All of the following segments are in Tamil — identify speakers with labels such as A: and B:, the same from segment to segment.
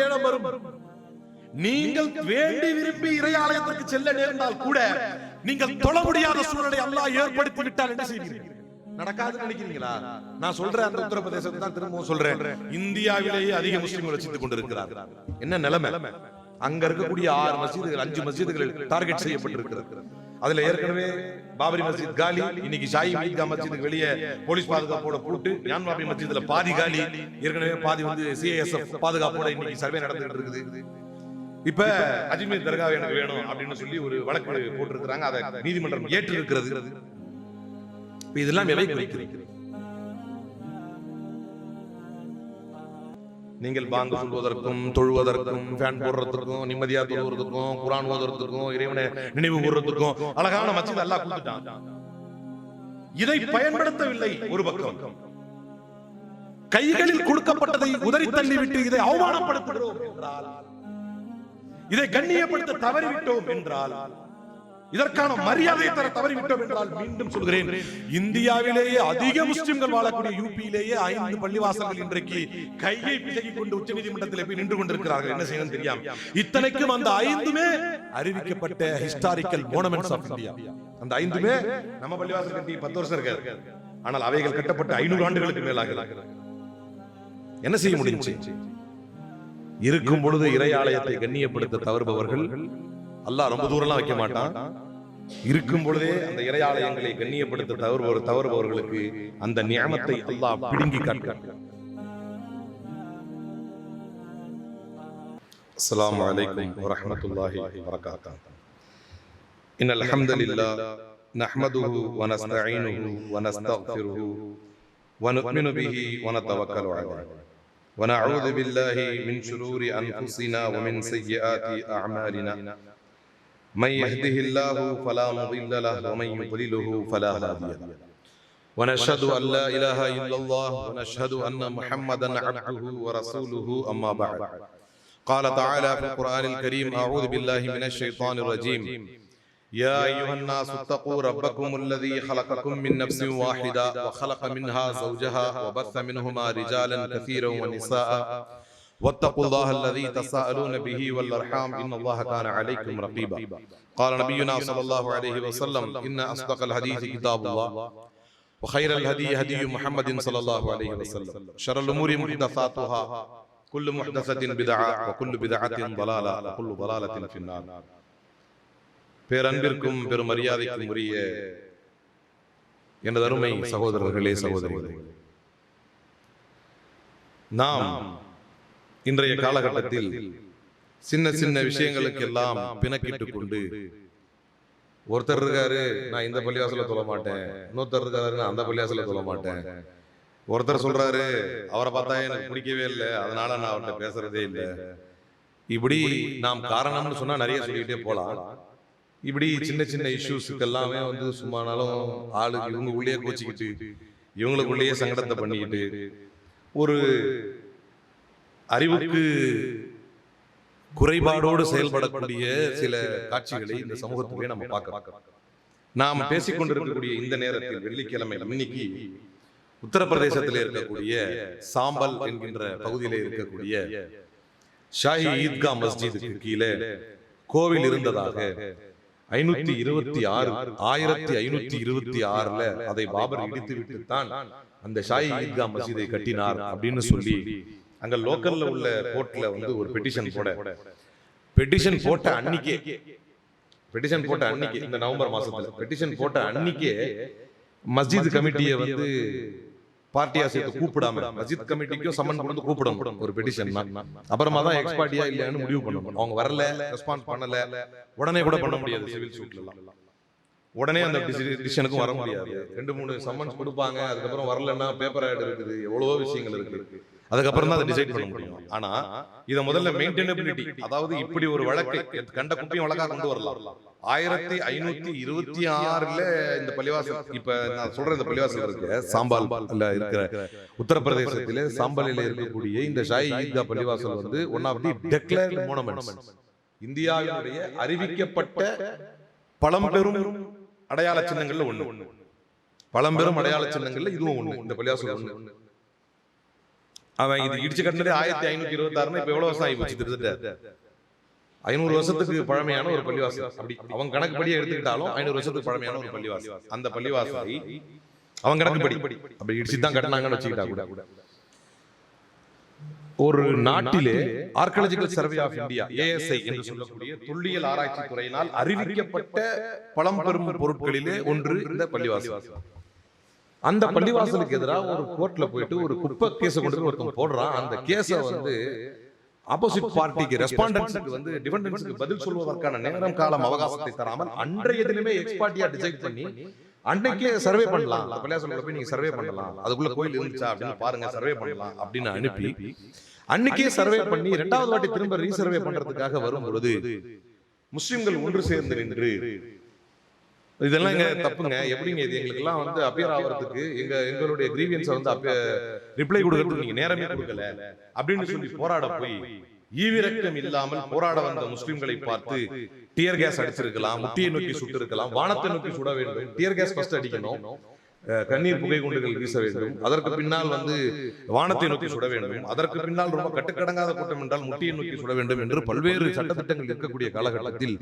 A: நேரம் வரும். நீங்கள் வேண்டி விரும்பி இறையாலயத்திற்கு செல்ல நேர்ந்தால் கூட நீங்கள் தொழ முடியாத சூழலை அல்லாஹ் ஏற்படுத்தி விட்டால் என்ன செய்வீர்கள்? நடக்காது நினைக்கிறீங்களா? நான் சொல்றேன் அந்த உத்தரப்பிரதேசத்தை தான் திரும்பவும் சொல்றேன். இந்தியாவிலேயே அதிக முஸ்லிம்கள் வச்சித்துக் கொண்டிருக்கிறார். என்ன நிலைமை? அங்க இருக்கக்கூடிய ஆறு மசீதுகள் அஞ்சு மசீதுகள் டார்கெட் செய்யப்பட்டிருக்கிறது. அதுல ஏற்கனவே பாபரி மஸ்ஜித் காலி இன்னைக்கு ஷாயி மீத்கா மஸ்ஜிதுக்கு வெளியே போலீஸ் பாதுகாப்போட போட்டு ஞான் பாபரி மஸ்ஜித்ல பாதி காலி ஏற்கனவே பாதி வந்து சிஐஎஸ்எஃப் பாதுகாப்போட இன்னைக்கு சர்வே நடந்துட்டு இருக்குது. இப்ப அஜ்மீர் தர்கா எனக்கு வேணும் அப்படின்னு சொல்லி ஒரு வழக்கு போட்டிருக்கிறாங்க. அதை நீதிமன்றம் ஏற்று இருக்கிறது இதெல்லாம் எவை குறிக்கிறது நீங்கள் பாங்கு சொல்வதற்கும் தொழுவதற்கும் ஃபேன் போடுறதுக்கும் நிம்மதியா தொழுவதற்கும் குரான் ஓதுறதுக்கும் இறைவனை நினைவு கூறுறதுக்கும் அழகான மஸ்ஜித் அல்லாஹ் கொடுத்துட்டான். இதை பயன்படுத்தவில்லை ஒரு பக்கம். கைகளில் கொடுக்கப்பட்டதை உதறி தள்ளிவிட்டு இதை அவமானப்படுத்துகிறோம் என்றால் இதை கண்ணியப்படுத்த தவறிவிட்டோம் என்றால் இதற்கான மரியாதையை தர தவறிவிட்டோம் என்றால் மீண்டும் சொல்கிறேன். இந்தியாவிலேயே அதிக முஸ்லிம்கள் வாழக்கூடிய யூபியிலேயே ஐந்து பள்ளிவாசல்கள் இன்றைக்கு கையை பிசகிக் கொண்டு உச்ச நீதிமன்றத்தில் போய் நின்று கொண்டிருக்கிறார்கள். என்ன செய்யணும் தெரியாம. இத்தனைக்கும் அந்த ஐந்துமே அறிவிக்கப்பட்ட ஹிஸ்டாரிக்கல் மோனமெண்ட்ஸ் ஆஃப் இந்தியா அந்த ஐந்துமே நம்ம பள்ளிவாசல் கட்டி பத்து வருஷம் இருக்காது. ஆனால் அவைகள் கட்டப்பட்ட ஐநூறு ஆண்டுகளுக்கு மேலாக என்ன செய்ய முடிஞ்சு? இருக்கும் பொழுது இறை ஆலயத்தை கண்ணியப்படுத்த தவறுபவர்கள் அல்லாஹ் ரொம்ப தூரம்லாம் வைக்க மாட்டான் இருக்கும் பொழுதே அந்த இறை ஆலயங்களை கண்ணியப்படுத்த தவறுபவர் தவறுபவர்களுக்கு அந்த நியமத்தை அல்லாஹ் பிடுங்கி காட்டுகிறார் السلام عليكم ورحمة الله وبركاته إن الحمد لله نحمده ونستعينه ونستغفره ونؤمن به ونتوكل عليه ونعوذ بالله من شرور أنفسنا ومن سيئات أعمالنا من يهده الله فلا مضل له ومن يضلله فلا هادي له. ونشهد أن لا إله إلا الله ونشهد أن محمدا عبده ورسوله أما بعد. قال تعالى في القرآن الكريم أعوذ بالله من الشيطان الرجيم. يا أيها الناس اتقوا ربكم الذي خلقكم من نفس واحدة وخلق منها زوجها وبث منهما رجالا كثيرا ونساء. واتقوا الله الذي تساءلون به والأرحام إن الله كان عليكم رقيبا قال نبينا صلى الله عليه وسلم إن أصدق الحديث كتاب الله وخير الهدي هدي محمد صلى الله عليه وسلم شر الأمور محدثاتها كل محدثة بدعة وكل بدعة ضلالة وكل ضلالة في النار பேரன்பிற்கும் பெரும் மரியாதைக்கும் உரிய எனது அருமை சகோதரர்களே சகோதரிகளே நாம் இன்றைய காலகட்டத்தில் சின்ன சின்ன விஷயங்களுக்கு எல்லாம் பிணக்கிட்டு கொண்டு ஒருத்தர் இருக்காரு நான் இந்த பள்ளிவாசல தொழ மாட்டேன். இன்னொருத்தர் இருக்காரு நான் அந்த பள்ளிவாசல தொழ மாட்டேன். ஒருத்தர் சொல்றாரு அவரை பார்த்தா எனக்கு பிடிக்கவே இல்லை அதனால நான் அவர்கிட்ட பேசுறதே இல்லை. இப்படி நாம் காரணம்னு சொன்னா நிறைய சொல்லிக்கிட்டே போலாம் இப்படி சின்ன சின்ன இஷ்யூஸுக்கு எல்லாமே வந்து சும்மானாலும் ஆளுக்கு இவங்க உள்ளே கோச்சிக்கிட்டு இவங்களுக்குள்ளேயே சங்கடத்தை பண்ணிக்கிட்டு ஒரு அறிவுக்கு குறைபாடோடு செயல்படக்கூடிய சில காட்சிகளை இந்த சமூகத்திலே நம்ம பார்க்கிறோம். நாம் பேசிக்கொண்டிருக்கக்கூடிய இந்த நேரத்தில் வெள்ளிக்கிழமை இன்னைக்கு உத்தரப்பிரதேசத்தில் இருக்கக்கூடிய சாம்பல் என்கின்ற பகுதியில் இருக்கக்கூடிய ஷாஹி ஈத்கா மஸ்ஜிதுக்கு கீழே கோவில் இருந்ததாக ஐநூத்தி இருபத்தி ஆறு ஆயிரத்தி ஐநூத்தி இருபத்தி ஆறுல அதை பாபர் இடித்து விட்டு தான் அந்த ஷாஹி ஈத்கா மசீதை கட்டினார் அப்படின்னு சொல்லி அங்க லோக்கல்ல உள்ள கோர்ட்ல வந்து ஒரு பெட்டிஷன் போட. பெட்டிஷன் போட்ட அன்னைக்கே. பெட்டிஷன் போட்ட அன்னைக்கு இந்த நவம்பர் மாசத்துல. பெட்டிஷன் போட்ட அன்னைக்கே மஸ்ஜித் கமிட்டியை வந்து பார்ட்டியா சேர்த்து கூப்பிடாம மஸ்ஜித் கமிட்டிக்கும் சம்மன் கொண்டு கூப்பிடணும் ஒரு பெட்டிஷன் அப்புறமா தான் எக்ஸ்பார்ட்டியா இல்லையான்னு முடிவு பண்ணணும். அவங்க வரல ரெஸ்பான்ஸ் பண்ணல. உடனே கூட பண்ண முடியாது சிவில் சூட்ல எல்லாம். உடனே அந்த டிசிஷனுக்கும் வர முடியாது. ரெண்டு மூணு சம்மன்ஸ் கொடுப்பாங்க அதுக்கப்புறம் வரலன்னா பேப்பர் ஆட் இருக்குது எவ்வளவோ விஷயங்கள் இருக்கு. அதுக்கப்புறம் தான் அதை டிசைட் பண்ண முடியும். ஆனா இத முதல்ல மெயின்டெனபிலிட்டி அதாவது இப்படி ஒரு வழக்கை கண்ட குப்பையும் வழக்கா கொண்டு வரலாம். ஆயிரத்தி ஐநூத்தி இருபத்தி ஆறுல இந்த பள்ளிவாசல் இப்ப நான் சொல்ற இந்த பள்ளிவாசல் இருக்கு. சாம்பால் இருக்கிற உத்தரப்பிரதேசத்திலே சாம்பலில இருக்கக்கூடிய இந்த ஷாயி ஈத்கா பள்ளிவாசல் வந்து one of the declared monuments இந்தியாவினுடைய அறிவிக்கப்பட்ட பழம்பெரும் அடையாள சின்னங்கள்ல ஒண்ணு. பழம்பெரும் அடையாள சின்னங்கள்ல இதுவும் ஒண்ணு. இந்த பள்ளிவாசல் ஒண்ணு. அவன் இது இடிச்சு கட்டினதே ஆயிரத்தி ஐநூத்தி இருபத்தி ஆறுனா இப்ப எவ்வளவு வருஷம் ஆகி போச்சு கிட்டத்தட்ட ஐநூறு வருஷத்துக்கு பழமையான ஒரு பள்ளிவாசல். அப்படி அவன் கணக்குப்படி எடுத்துக்கிட்டாலும் ஐநூறு வருஷத்துக்கு பழமையான ஒரு பள்ளிவாசல். அந்த பள்ளிவாசலை. அவன் கணக்குப்படி அப்படி இடிச்சு தான் கட்டினாங்கன்னு வச்சுக்கிட்டா கூட. ஒரு நாட்டிலே archaeological survey of India ASI என்று சொல்லக்கூடிய தொல்லியல் ஆராய்ச்சி துறையினால் அறிவிக்கப்பட்ட பழம்பெரும் பொருட்களிலே ஒன்று இந்த பள்ளிவாசல். அந்த பள்ளிவாசலுக்கு எதிராக ஒரு கோர்ட்ல போயிட்டு ஒரு குப்பை கேஸை கொண்டு போய் ஒருத்தன் போடுறான். அந்த கேஸை வந்து ஆப்போசிட் பார்ட்டிக்கு ரெஸ்பாண்டன்ஸுக்கு வந்து டிஃபெண்டன்ஸுக்கு பதில் சொல்வதற்கான நேரம் காலம் அவகாசத்தை தராமல் அன்றைய தினமே எக்ஸ்பார்ட்டியா டிசைட் பண்ணி அன்னைக்கே சர்வே பண்ணலாம். பள்ளியாசலுக்குள்ள போய் நீங்க சர்வே பண்ணலாம். அதுக்குள்ள கோயில் இருந்துச்சா அப்படின்னு பாருங்க சர்வே பண்ணலாம். அப்படின்னு அனுப்பி அன்னைக்கே சர்வே பண்ணி ரெண்டாவது வாட்டி திரும்ப ரீசர்வே பண்றதுக்காக வரும் பொழுது முஸ்லிம்கள் ஒன்று சேர்ந்து நின்று இதெல்லாம் எங்க தப்புங்க. எப்படிங்க இது? எங்களுக்கு எல்லாம் வந்து அப்பியர் ஆகிறதுக்கு எங்க எங்களுடைய கிரீவியன்ஸ் வந்து ரிப்ளை கொடுக்கறதுக்கு நீங்க நேரமே கொடுக்கல. அப்படின்னு சொல்லி போராட போய் ஈவிரக்கம் இல்லாமல் போராட வந்த முஸ்லிம்களை பார்த்து டியர் கேஸ் அடிச்சிருக்கலாம் முட்டியை நோக்கி சுட்டு இருக்கலாம் வானத்தை நோக்கி சுட வேண்டும் டியர் கேஸ் ஃபர்ஸ்ட் அடிக்கணும் கண்ணீர் புகை குண்டுகள் வீச வேண்டும் அதற்கு பின்னால் வந்து வானத்தை நோக்கி சுட வேண்டும் அதற்கு பின்னால் ரொம்ப கட்டுக்கடங்காத கூட்டம் என்றால் முட்டியை நோக்கி சுட வேண்டும் என்று பல்வேறு சட்டத்திட்டங்கள் இருக்கக்கூடிய காலகட்டத்தில்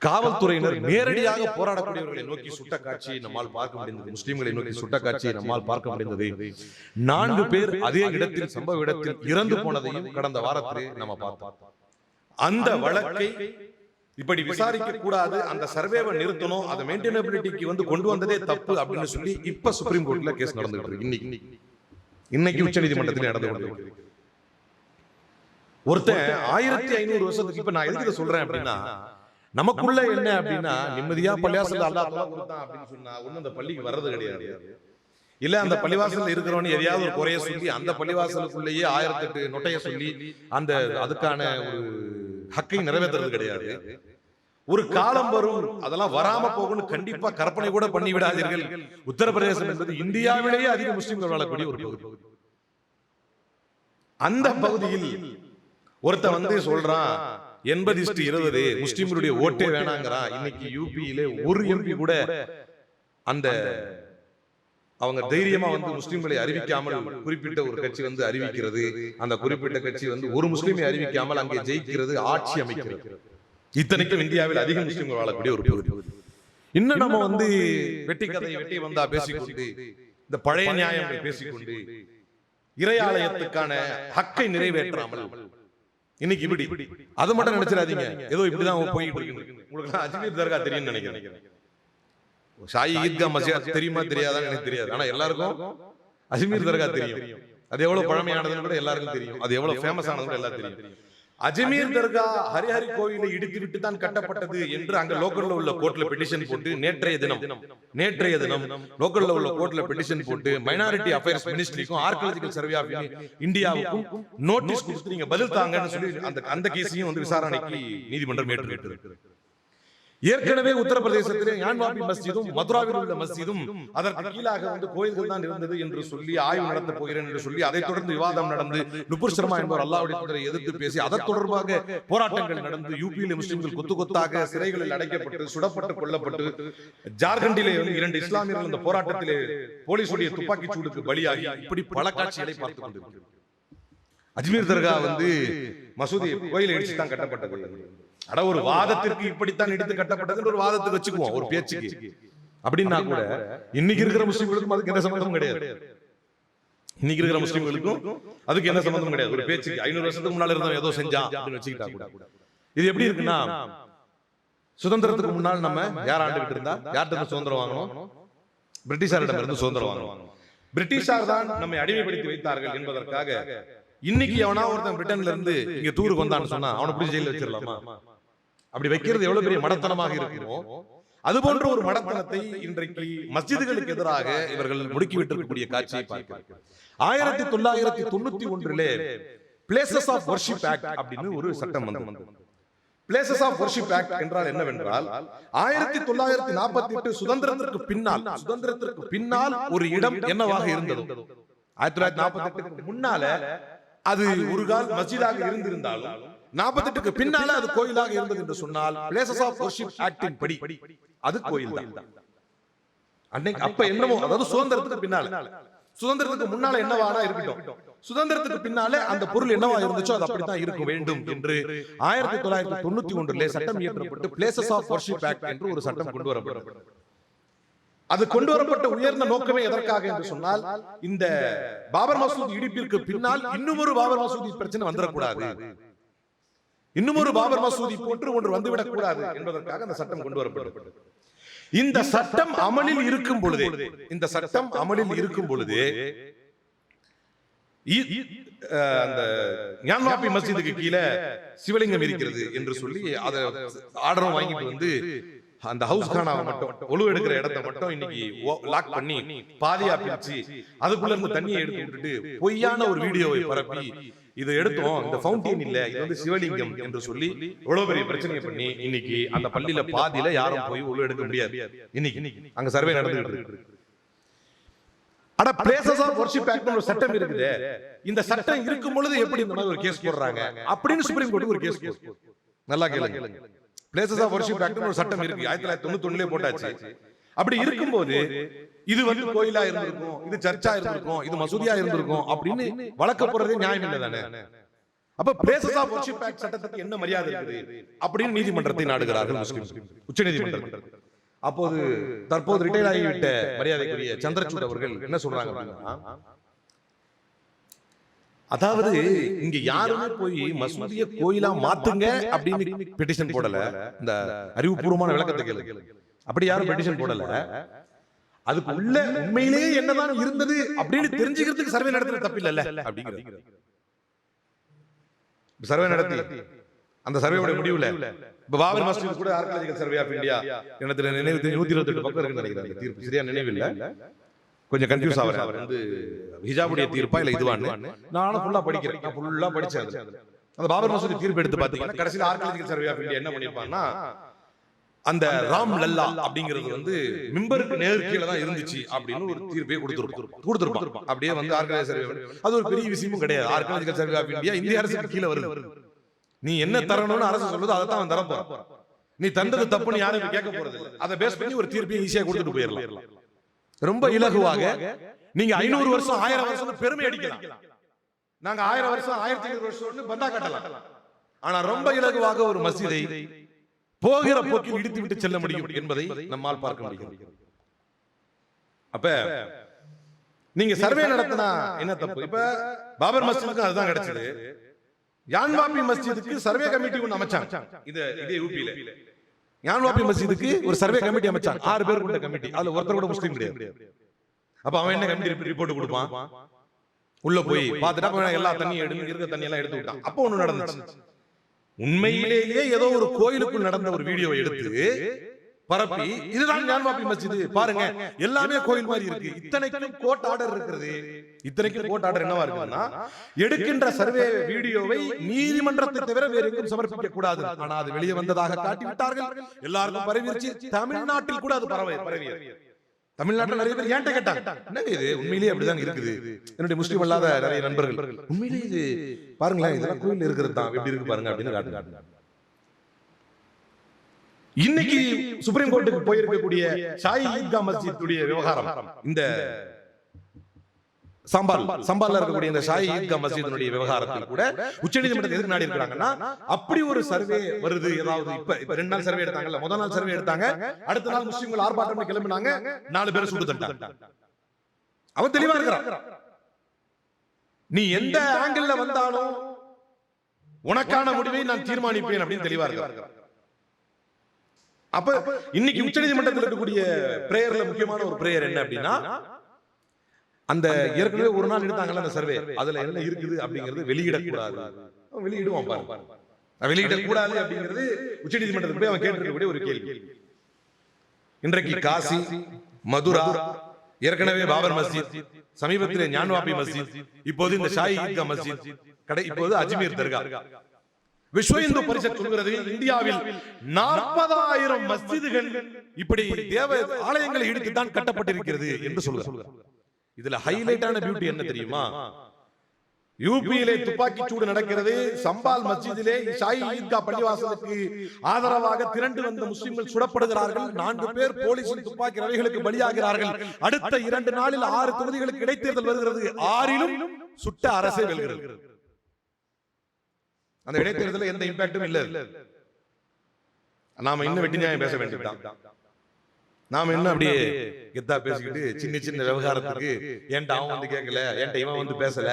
A: காவல்துறையினர் நேரடியாக போராடக்கூடியவர்களை நோக்கி சுட்ட காட்சியை நம்மால் பார்க்க முடிந்தது. முஸ்லிம்களை நோக்கி சுட்ட காட்சியை நம்மால் பார்க்க முடிந்தது நான்கு பேர் அதே இடத்தில் சம்பவ இடத்தில் இறந்து போனதையும் கடந்த வாரத்திலே நம்ம பார்த்தோம். அந்த வழக்கை இப்படி விசாரிக்க கூடாது அந்த சர்வேவை நிறுத்தணும் அந்த மெயின்டெனபிலிட்டிக்கு வந்து கொண்டு வந்ததே தப்பு அப்படின்னு சொல்லி இப்ப சுப்ரீம் கோர்ட்ல கேஸ் நடந்துகிட்டு இருக்கு. இன்னைக்கு. இன்னைக்கு உச்ச நீதிமன்றத்தில் நடந்து கொண்டிருக்கு ஒருத்தன் ஆயிரத்தி ஐநூறு வருஷத்துக்கு இப்ப நான் எதுக்கு சொல்றேன் அப்படின்னா நமக்குள்ள என்ன அப்படின்னா நிம்மதியா பள்ளிவாசல் அல்லா கொடுத்தான் அப்படின்னு சொன்னா ஒண்ணும் அந்த பள்ளிக்கு வர்றது கிடையாது. இல்ல அந்த பள்ளிவாசல்ல இருக்கிறவன் எதையாவது ஒரு குறைய சொல்லி அந்த பள்ளிவாசலுக்குள்ளேயே ஆயிரத்தி எட்டு நொட்டைய சொல்லி அந்த அதுக்கான ஒரு ஹக்கை நிறைவேற்றுறது கிடையாது. ஒரு காலம் வரும் அதெல்லாம் வராம போகணும் கண்டிப்பா கற்பனை கூட பண்ணி விடாதீர்கள் உத்தரப்பிரதேசம் என்பது இந்தியாவிலேயே அதிக முஸ்லிம்கள் வாழக்கூடிய ஒரு பகுதி. அந்த பகுதியில் ஒருத்தன் வந்து சொல்றான் எண்பது இஸ்டு இருபது முஸ்லிம்களுடைய ஓட்டே வேணாங்கிறான் இன்னைக்கு யூபியிலே ஒரு எம்பி கூட அந்த அவங்க தைரியமா வந்து முஸ்லிம்களை அறிவிக்காமல் குறிப்பிட்ட ஒரு கட்சி வந்து அறிவிக்கிறது. அந்த குறிப்பிட்ட கட்சி வந்து ஒரு முஸ்லிமை அறிவிக்காமல் அங்கே ஜெயிக்கிறது ஆட்சி அமைக்கிறது. இத்தனைக்கும் இந்தியாவில் அதிக முஸ்லிம்கள் வாழக்கூடிய ஒரு பகுதி. இன்னும் நம்ம வந்து வெட்டி கதை வெட்டி வந்தா பேசிக்கொண்டு இந்த பழைய நியாயங்களை பேசிக்கொண்டு இறையாலயத்துக்கான ஹக்கை நிறைவேற்றாமல் இன்னைக்கு இப்படி. அது மட்டும் நினைச்சிடாதீங்க. ஏதோ இப்படிதான் போயிட்டு இருக்கு உங்களுக்கு அஜ்மீர் தர்கா தெரியும்னு நினைக்கிறேன். ஷாயி ஈத்கா மசியா தெரியுமா தெரியாதான்னு எனக்கு தெரியாது. ஆனா எல்லாருக்கும் அஜ்மீர் தர்கா தெரியும். அது எவ்வளவு பழமையானதுன்னு கூட எல்லாருக்கும் தெரியும். அது எவ்வளவு ஃபேமஸ் ஆனது கூட எல்லாரும் தெரியும். அஜ்மீர் தர்கா ஹரிஹரி கோவிலை இடித்து விட்டு தான் கட்டப்பட்டது என்று அங்க லோக்கல்ல உள்ள கோர்ட்ல பெட்டிஷன் போட்டு நேற்றைய தினம் நேற்றைய தினம் லோக்கல்ல உள்ள கோர்ட்ல பெட்டிஷன் போட்டு மைனாரிட்டி அஃபேர்ஸ் மினிஸ்ட்ரிக்கும் ஆர்காலஜிக்கல் சர்வே ஆஃப் இந்தியாவுக்கும் நோட்டீஸ் கொடுத்து நீங்க பதில் தாங்கன்னு சொல்லி அந்த அந்த கேஸையும் வந்து விசாரணைக்கு நீதிமன்றம் ஏற்றுக்கிட்டு ஏற்கனவே உத்தரப்பிரதேசத்திலே ஞான்வாபி மஸ்ஜிதும் மதுராவில் உள்ள மஸ்ஜிதும் அதற்கு கீழாக வந்து கோயில்கள் தான் இருந்தது என்று சொல்லி ஆய்வு நடத்த போகிறேன் என்று சொல்லி அதைத் தொடர்ந்து விவாதம் நடந்து நுபுர் சர்மா என்பவர் அல்லாவுடைய தூதரை எதிர்த்து பேசி அதன் தொடர்பாக போராட்டங்கள் நடந்து யூபியிலே முஸ்லிம்கள் கொத்து கொத்தாக சிறைகளில் அடைக்கப்பட்டு சுடப்பட்டு கொல்லப்பட்டு ஜார்க்கண்டிலே வந்து இரண்டு இஸ்லாமியர்கள் இந்த போராட்டத்திலே போலீசுடைய துப்பாக்கி சூடுக்கு பலியாகி இப்படி பல காட்சிகளை பார்த்துக் கொண்டிருக்கிறோம் அஜ்மீர் தர்கா வந்து மசூதி கோயில் இடிச்சு தான் கட்டப்பட்டது. அட ஒரு வாதத்திற்கு இப்படித்தான் இடித்து கட்டப்பட்டதுன்னு ஒரு வாதத்துக்கு வச்சுக்குவோம் ஒரு பேச்சுக்கு. அப்படின்னா கூட இன்னைக்கு இருக்கிற முஸ்லிம்களுக்கும் அதுக்கு எந்த சம்பந்தமும் கிடையாது. இன்னைக்கு இருக்கிற முஸ்லிம்களுக்கும் அதுக்கு என்ன சம்பந்தமும் கிடையாது. ஒரு பேச்சுக்கு ஐநூறு வருஷத்துக்கு முன்னால இருந்தவன் ஏதோ செஞ்சான் அப்படின்னு வச்சுக்கிட்டா கூட. இது எப்படி இருக்குன்னா சுதந்திரத்துக்கு முன்னால் நம்ம யார் ஆண்டுகிட்டு இருந்தா? யார்கிட்ட இருந்து? சுதந்திரம் வாங்கணும்? பிரிட்டிஷாரிடம் இருந்து சுதந்திரம் வாங்கணும். பிரிட்டிஷார் தான் நம்மை அடிமைப்படுத்தி வைத்தார்கள் என்பதற்காக இன்னைக்கு எவனா ஒருத்தன் பிரிட்டன்ல இருந்து இங்க டூருக்கு வந்தான்னு சொன்னா அவனை பிடிச்சி ஜெயில வச்சிடலாமா? அப்படி வைக்கிறது எவ்வளவு பெரிய மடத்தனமாக இருக்குமோ அது போன்ற ஒரு மடத்தனத்தை இன்றைக்கு மஸ்ஜிதுகளுக்கு எதிராக இவர்கள் முடுக்கி விட்டிருக்கக்கூடிய காட்சியை பார்க்கிறோம் ஆயிரத்தி தொள்ளாயிரத்தி தொண்ணூத்தி ஒன்றிலே பிளேசஸ் ஆஃப் வர்ஷிப் ஆக்ட் அப்படின்னு ஒரு சட்டம் வந்து பிளேசஸ் ஆஃப் வர்ஷிப் ஆக்ட் என்றால் என்னவென்றால் ஆயிரத்தி தொள்ளாயிரத்தி நாற்பத்தி எட்டு சுதந்திரத்திற்கு பின்னால் சுதந்திரத்திற்கு பின்னால் ஒரு இடம் என்னவாக இருந்தது? ஆயிரத்தி தொள்ளாயிரத்தி நாற்பத்தி எட்டுக்கு முன்னால அது ஒரு கால் மஸ்ஜிதாக இருந்திருந்தாலும் நாற்பத்தெட்டுக்கு பின்னால அது கோயிலாக இருந்தது என்று சொன்னால் பிளேசஸ் ஆஃப் வர்ஷிப் ஆக்டின் படி. அது கோயில் தான் அன்னைக்கு அப்ப என்னமோ அதாவது சுதந்திரத்துக்கு பின்னால. சுதந்திரத்துக்கு முன்னால என்னவானா இருக்கட்டும். சுதந்திரத்துக்கு பின்னாலே அந்த பொருள் என்னவா இருந்துச்சோ அது அப்படித்தான் இருக்க வேண்டும் என்று ஆயிரத்தி தொள்ளாயிரத்தி தொண்ணூத்தி ஒன்றிலே சட்டம் இயற்றப்பட்டு பிளேசஸ் ஆஃப் வர்ஷிப் ஆக்ட் என்று ஒரு சட்டம் கொண்டு வரப்பட்டது அது கொண்டு வரப்பட்ட உயர்ந்த நோக்கமே எதற்காக என்று சொன்னால் இந்த பாபர் மசூதி இடிப்பிற்கு பின்னால் இன்னும் ஒரு பாபர் மசூதி பிரச்சனை வந்துடக்கூடாது இன்னும் ஒரு பாபர் மசூதி போன்று ஒன்று வந்துவிடக் கூடாது என்பதற்காக அந்த சட்டம் கொண்டு வரப்பட்டது. இந்த சட்டம் அமலில் இருக்கும் பொழுது இந்த சட்டம் அமலில் இருக்கும் பொழுது அந்த ஞான்வாபி மஸ்ஜிதுக்கு கீழே சிவலிங்கம் இருக்கிறது என்று சொல்லி அதை ஆர்டரும் வாங்கிட்டு வந்து அந்த ஹவுஸ் கானாவை மட்டும் ஒழு எடுக்கிற இடத்தை மட்டும் இன்னைக்கு லாக் பண்ணி பாதியா பிரிச்சு அதுக்குள்ள இருந்து தண்ணியை எடுத்து விட்டுட்டு பொய்யான ஒரு வீடியோவை பரப்பி இதை எடுத்தோம். இந்த ஃபவுண்டைன் இல்ல இது வந்து சிவலிங்கம் என்று சொல்லி எவ்வளவு பெரிய பிரச்சனையை பண்ணி இன்னைக்கு அந்த பள்ளியில பாதியில யாரும் போய் ஒழு எடுக்க முடியாது. இன்னைக்கு அங்க சர்வே நடந்துகிட்டு இருக்கு. ஆனா பிளேசஸ் ஆஃப் வர்ஷிப் ஆக்ட் ஒரு சட்டம் இருக்குது. இந்த சட்டம் இருக்கும் பொழுது எப்படி இந்த மாதிரி ஒரு கேஸ் போடுறாங்க? அப்படின்னு சுப்ரீம் கோர்ட் ஒரு கேஸ் நல்லா கேளுங்க பிளேசஸ் ஆஃப் வர்ஷிப் ஆக்ட் ஒரு சட்டம் இருக்கு. ஆயிரத்தி தொள்ளாயிரத்தி தொண்ணூத்தி போட்டாச்சு. அப்படி இருக்கும்போது இது வந்து கோயிலா இருந்திருக்கும் இது சர்ச்சா இருந்திருக்கும் இது மசூதியா இருந்திருக்கும் அப்படின்னு வழக்க போறதே நியாயம் இல்லை தானே. அப்ப பிளேசஸ் ஆஃப் வர்ஷிப் ஆக்ட் சட்டத்துக்கு என்ன மரியாதை இருக்குது? அப்படின்னு நீதிமன்றத்தை நாடுகிறார்கள் முஸ்லிம் உச்ச நீதிமன்றம் அப்போது தற்போது ரிட்டையர் ஆகிவிட்ட மரியாதைக்குரிய சந்திரசூட் அவர்கள் என்ன சொல்றாங்க அதாவது இங்க யாருமே போய் மசூதிய கோயிலா மாத்துங்க அப்படின்னு பெட்டிஷன் போடல. இந்த அறிவுபூர்வமான விளக்கத்தை கேளு. அப்படி யாரும் பெட்டிஷன் போடல. அதுக்கு உள்ள உண்மையிலேயே என்னதான் இருந்தது அப்படின்னு தெரிஞ்சுக்கிறதுக்கு சர்வே நடத்துறது தப்பு இல்ல அப்படிங்கிறது. சர்வே நடத்தி. அந்த சர்வேயோட முடிவுல. இப்ப பாபர் மஸ்ஜித் கூட ஆர்கியாலஜிக்கல் சர்வே ஆஃப் இந்தியா எனக்கு நினைவு நூத்தி இருபத்தி எட்டு பக்கம் இருக்குன்னு நினைக்கிறேன் தீர்ப்பு. சரியா நினைவு இல்ல. கொஞ்சம் கன்ஃபியூஸ் ஆகிறேன் அவர் வந்து ஹிஜாபுடைய தீர்ப்பா இல்ல இதுவான்னு நானும் ஃபுல்லா படிக்கிறேன். நான் ஃபுல்லா படிச்சேன் அதுல. அந்த பாபர் மசூதி தீர்ப்பு எடுத்து பாத்தீங்கன்னா கடைசியில் ஆர்கியாலஜிக்கல் சர்வே ஆஃப் இந்தியா என்ன பண்ணிருப்பாங்கன்னா அந்த ராம் லல்லா அப்படிங்கிறது வந்து மிம்பருக்கு நேர் கீழ தான் இருந்துச்சு அப்படின்னு ஒரு தீர்ப்பே கொடுத்துருப்பான். கொடுத்துருப்பான். அப்படியே வந்து ஆர்கியாலஜி சர்வே அது ஒரு பெரிய விஷயமும் கிடையாது. ஆர்கியாலஜிக்கல் சர்வே ஆஃப் இந்தியா இந்திய அரசுக்கு கீழே வருது. நீ என்ன தரணும்னு அரசு சொல்லுது அதை தான் அவன் தர போறான் நீ தந்தது தப்புன்னு யாரும் கேட்க போறது. அதை பேஸ் பண்ணி ஒரு தீர்ப்பையும் ஈஸியா கொடுத்துட்டு போயிடலாம். ரொம்ப இலகுவாக நீங்க ஐநூறு வருஷம் ஆயிரம் வருஷம் பெருமை அடிக்கலாம். நாங்க ஆயிரம் வருஷம் ஆயிரத்தி ஐநூறு வருஷம் பந்தா கட்டலாம். ஆனா ரொம்ப இலகுவாக ஒரு மசீதை போகிற போக்கில் இடித்து விட்டு செல்ல முடியும் என்பதை நம்மால் பார்க்க முடியும். அப்ப நீங்க சர்வே நடத்தினா என்ன தப்பு? இப்ப பாபர் மஸ்ஜிதுக்கு அதுதான் கிடைச்சது. யான்வாபி மஸ்ஜிதுக்கு சர்வே கமிட்டி ஒன்று அமைச்சாங்க. இது இதே யூபியில யான்வாபி மஸ்ஜிதுக்கு ஒரு சர்வே கமிட்டி அமைச்சாங்க ஆறு பேர் கொண்ட கமிட்டி. அதுல ஒருத்தர் கூட முஸ்லீம் கிடையாது. அப்ப அவன் என்ன கமிட்டி ரிப்போர்ட் கொடுப்பான்? உள்ள போய் பார்த்துட்டு அப்ப எல்லா தண்ணியும் எடுத்து இருக்க தண்ணி எல்லாம் எடுத்து விட்டான். அப்போ ஒண்ணு நடந்துச்சு. உண்மையிலேயே ஏதோ ஒரு கோயிலுக்குள் நடந்த ஒரு வீடியோ எடுத்து பரப்பி இதுதான் ஞான்வாபி மஸ்ஜிது. பாருங்க எல்லாமே கோயில் மாதிரி இருக்கு. இத்தனைக்கும் கோர்ட் ஆர்டர் இருக்கிறது இத்தனைக்கும் கோர்ட் ஆர்டர் என்னவா இருக்குன்னா எடுக்கின்ற சர்வே வீடியோவை நீதிமன்றத்தை தவிர வேறு எங்கும் சமர்ப்பிக்க கூடாது. ஆனா அது வெளியே வந்ததாக காட்டி விட்டார்கள் எல்லாருக்கும் பரவிருச்சு. தமிழ்நாட்டில் கூட அது பரவ பரவியது தமிழ்நாட்டில் நிறைய பேர் ஏன்ட்ட கேட்டாங்க? என்னங்க இது? உண்மையிலேயே அப்படிதான் இருக்குது. என்னுடைய முஸ்லீம் அல்லாத நிறைய நண்பர்கள். உண்மையிலேயே இது. பாருங்களேன் இதெல்லாம் கோயில் இருக்கிறது தான். எப்படி இருக்கு பாருங்க அப்படின்னு காட்டுங்க. இன்னைக்கு சுப்ரீம் கோர்ட்டுக்கு போயிருக்கக்கூடிய ஷாயி ஈத்கா மஸ்ஜித்துடைய விவகாரம். இந்த சம்பால் சம்பால்ல இருக்கக்கூடிய இந்த ஷாயி ஈத்கா மஸ்ஜிதினுடைய விவகாரத்தில் கூட உச்சநீதிமன்றத்தை எதுக்கு நாடி இருக்கிறாங்கன்னா அப்படி ஒரு சர்வே வருது ஏதாவது இப்ப இப்ப ரெண்டு நாள் சர்வே எடுத்தாங்கல்ல முதல் நாள் சர்வே எடுத்தாங்க. அடுத்த நாள் முஸ்லிம்கள் ஆர்ப்பாட்டம் கிளம்பினாங்க நாலு பேர் சுட்டு தட்டாங்க அவன் தெளிவா இருக்கிறான். நீ எந்த ஆங்கிள் வந்தாலும் உனக்கான முடிவை நான் தீர்மானிப்பேன் அப்படின்னு தெளிவா இருக்கிறான். அப்ப இன்னைக்கு உச்சநீதிமன்றத்தில் இருக்கக்கூடிய பிரேயர்ல முக்கியமான ஒரு பிரேயர் என்ன அப்படின்னா அந்த ஏற்கனவே ஒரு நாள் எடுத்தாங்கல்ல அந்த சர்வே. அதுல என்ன இருக்குது அப்படிங்கிறது வெளியிடக்கூடாது அவன் வெளியிடுவான் பாரு வெளியிடக்கூடாது அப்படிங்கிறது உச்சநீதிமன்றத்துக்கு போய் அவன் கேட்டிருக்கக்கூடிய ஒரு கேள்வி. இன்றைக்கு காசி மதுரா ஏற்கனவே பாபர் மஸ்ஜித் சமீபத்திலே ஞான்வாபி மஸ்ஜித் இப்போது இந்த ஷாயி ஈத்கா மஸ்ஜித் கடை இப்போது அஜ்மீர் தர்கா. விஸ்வ இந்து பரிஷத் சொல்கிறது இந்தியாவில் நாற்பதாயிரம் மஸ்ஜிதுகள் இப்படி தேவ ஆலயங்களை இடித்து தான் கட்டப்பட்டிருக்கிறது என்று சொல்கிறார். இதுல ஹைலைட்டான பியூட்டி என்ன தெரியுமா? யூபியிலே துப்பாக்கி சூடு நடக்கிறது. சம்பால் மஸ்ஜிதிலே ஷாயி ஈத்கா பள்ளிவாசலுக்கு ஆதரவாக திரண்டு வந்த முஸ்லிம்கள் சுடப்படுகிறார்கள் நான்கு பேர் போலீசின் துப்பாக்கி ரவைகளுக்கு பலியாகிறார்கள். அடுத்த இரண்டு நாளில் ஆறு தொகுதிகளுக்கு இடைத்தேர்தல் வருகிறது. ஆறிலும் சுட்ட அரசே வெல்கிறது. அந்த இடைத்தேர்தலில் எந்த இம்பாக்டும் இல்ல நாம இன்னும் வெட்டி நியாயம் பேச வேண்டியதுதான்? நாம என்ன அப்படியே கெத்தா பேசிக்கிட்டு சின்ன சின்ன விவகாரத்துக்கு ஏன்டா அவன் வந்து கேட்கல ஏன்டா இவன் வந்து பேசல?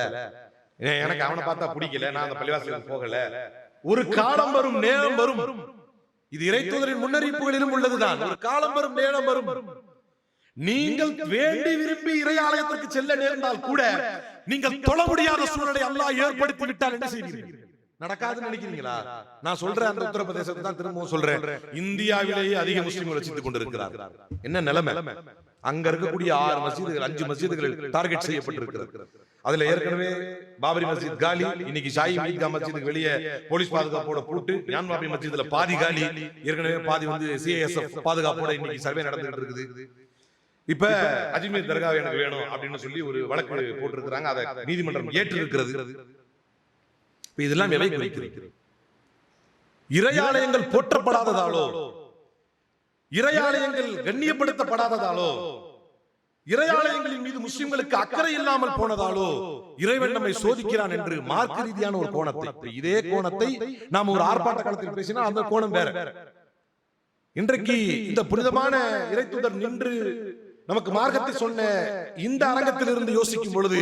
A: எனக்கு அவனை பார்த்தா பிடிக்கல. நான் அந்த பள்ளிவாசலுக்கு போகல. ஒரு காலம் வரும் நேரம் வரும். இது இறைத்தூதரின் முன்னறிவிப்புகளிலும் உள்ளதுதான். ஒரு காலம் வரும் நேரம் வரும். நீங்கள் வேண்டி விரும்பி இறை ஆலயத்திற்கு செல்ல நேர்ந்தால் கூட நீங்கள் தொழ முடியாத சூழலை அல்லாஹ் ஏற்படுத்தி விட்டால் என்ன செய்வீர்கள்? நடக்காதுன்னு நினைக்கிறீங்களா? நான் சொல்றேன் அந்த உத்தரப்பிரதேசத்தை தான் திரும்பவும் சொல்றேன். இந்தியாவிலேயே அதிக முஸ்லிம்கள் வச்சித்துக் கொண்டிருக்கிறார் என்ன நிலைமை? அங்க இருக்கக்கூடிய ஆறு மசீதுகள் அஞ்சு மசீதுகள் டார்கெட் செய்யப்பட்டிருக்கிறது. அதுல ஏற்கனவே பாபரி மஸ்ஜித் காலி இன்னைக்கு ஷாயி ஈத்கா மஸ்ஜிதுக்கு வெளியே போலீஸ் பாதுகாப்போட பூட்டு ஞான்பாபி மஸ்ஜித்ல பாதி காலி ஏற்கனவே பாதி வந்து சிஐஎஸ்எஃப் பாதுகாப்போட இன்னைக்கு சர்வே நடந்துகிட்டு இருக்குது. இப்ப அஜ்மீர் தர்கா எனக்கு வேணும் அப்படின்னு சொல்லி ஒரு வழக்கு போட்டிருக்கிறாங்க. அதை நீதிமன்றம் ஏற்று இருக்கிறது இப்ப இதெல்லாம் எவை குறிக்கிறது இறையாலயங்கள் போற்றப்படாததாலோ? இறையாலயங்கள் கண்ணியப்படுத்தப்படாததாலோ? இறையாலயங்களின் மீது முஸ்லிம்களுக்கு அக்கறை இல்லாமல் போனதாலோ? இறைவன் நம்மை சோதிக்கிறான் என்று மார்க்க ரீதியான ஒரு கோணத்தை. இதே கோணத்தை நாம் ஒரு ஆர்ப்பாட்ட காலத்தில் பேசினா அந்த கோணம் வேற. இன்றைக்கு இந்த புனிதமான இறைத்துதர் நின்று நமக்கு மார்க்கத்தை சொன்ன இந்த அரங்கத்தில் இருந்து யோசிக்கும் பொழுது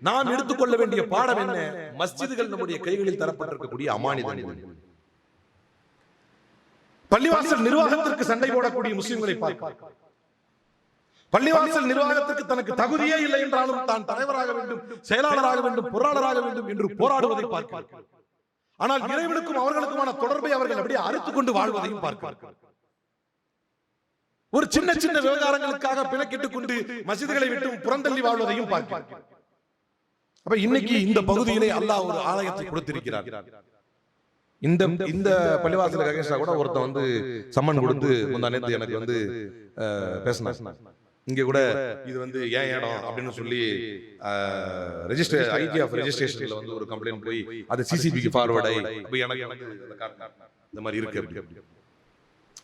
A: நாம் எடுத்துக்கொள்ள வேண்டிய பாடம் என்ன? மஸ்ஜிதுகள் நம்முடைய கைகளில் தரப்பட்டிருக்கக்கூடிய அமானிதம். பள்ளிவாசல் நிர்வாகத்திற்கு சண்டை போடக்கூடிய முஸ்லிம்களை பார்க்க பள்ளிவாசல் நிர்வாகத்திற்கு தனக்கு தகுதியே இல்லை என்றாலும் தான் தலைவராக வேண்டும் செயலாளராக வேண்டும் பொருளாளராக வேண்டும் என்று போராடுவதை பார்க்க ஆனால் இறைவனுக்கும் அவர்களுக்குமான தொடர்பை அவர்கள் அப்படியே அறுத்துக் கொண்டு வாழ்வதையும் பார்க்க ஒரு சின்ன சின்ன விவகாரங்களுக்காக பிணக்கிட்டுக் கொண்டு மசிதிகளை விட்டும் புறந்தள்ளி வாழ்வதையும் பார்க்க அப்ப இன்னைக்கு இந்த பகுதியிலே அல்லாஹ் ஒரு ஆலயத்தை கொடுத்திருக்கிறார். இந்த இந்த பள்ளிவாசல் ககேஷா கூட ஒருத்தன் வந்து சம்மன் கொடுத்து முந்தா நேத்து எனக்கு வந்து பேசினான் இங்க கூட இது வந்து ஏன் இடம் அப்படின்னு சொல்லி ரெஜிஸ்டர் ஐடி ஆஃப் ரெஜிஸ்ட்ரேஷன்ல வந்து ஒரு கம்ப்ளைண்ட் போய் அது சிசிபிக்கு ஃபார்வர்ட் ஆகி எனக்கு காட்டினார். இந்த மாதிரி இருக்கு